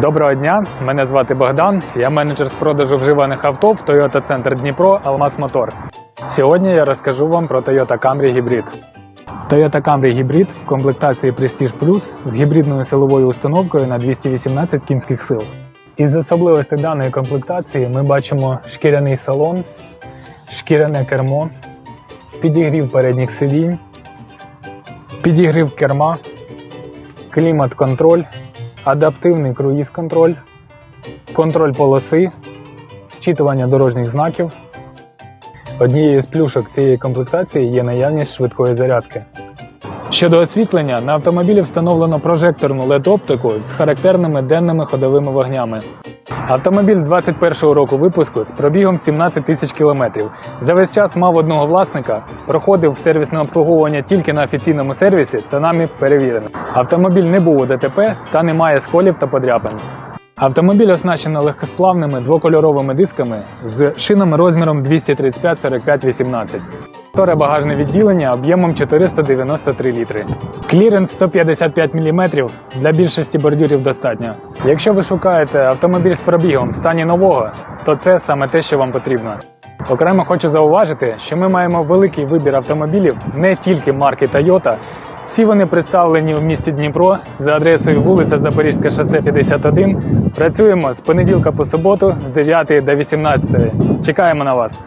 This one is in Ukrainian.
Доброго дня, мене звати Богдан. Я менеджер з продажу вживаних авто в Toyota Центр Дніпро Алмаз Мотор. Сьогодні я розкажу вам про Toyota Camry Hybrid. Toyota Camry Hybrid в комплектації Prestige Plus з гібридною силовою установкою на 218 кінських сил. Із особливостей даної комплектації ми бачимо шкіряний салон, шкіряне кермо, підігрів передніх сидінь, підігрів керма, клімат-контроль, адаптивний круїз-контроль, контроль полоси, зчитування дорожніх знаків. Однією з плюшок цієї комплектації є наявність швидкої зарядки. Щодо освітлення, на автомобілі встановлено прожекторну LED-оптику з характерними денними ходовими вогнями. Автомобіль 21-го року випуску з пробігом 17 тисяч кілометрів. За весь час мав одного власника, проходив сервісне обслуговування тільки на офіційному сервісі та нами перевірений. Автомобіль не був у ДТП та не має сколів та подряпин. Автомобіль оснащено легкосплавними двокольоровими дисками з шинами розміром 235 45 18 Просторе багажне відділення об'ємом 493 літри. Кліренс 155 мм для більшості бордюрів достатньо. Якщо ви шукаєте автомобіль з пробігом в стані нового, то це саме те, що вам потрібно. Окремо хочу зауважити, що ми маємо великий вибір автомобілів не тільки марки Toyota. Всі вони представлені у місті Дніпро за адресою вулиця Запорізьке шосе 51. Працюємо з понеділка по суботу з 9 до 18. Чекаємо на вас.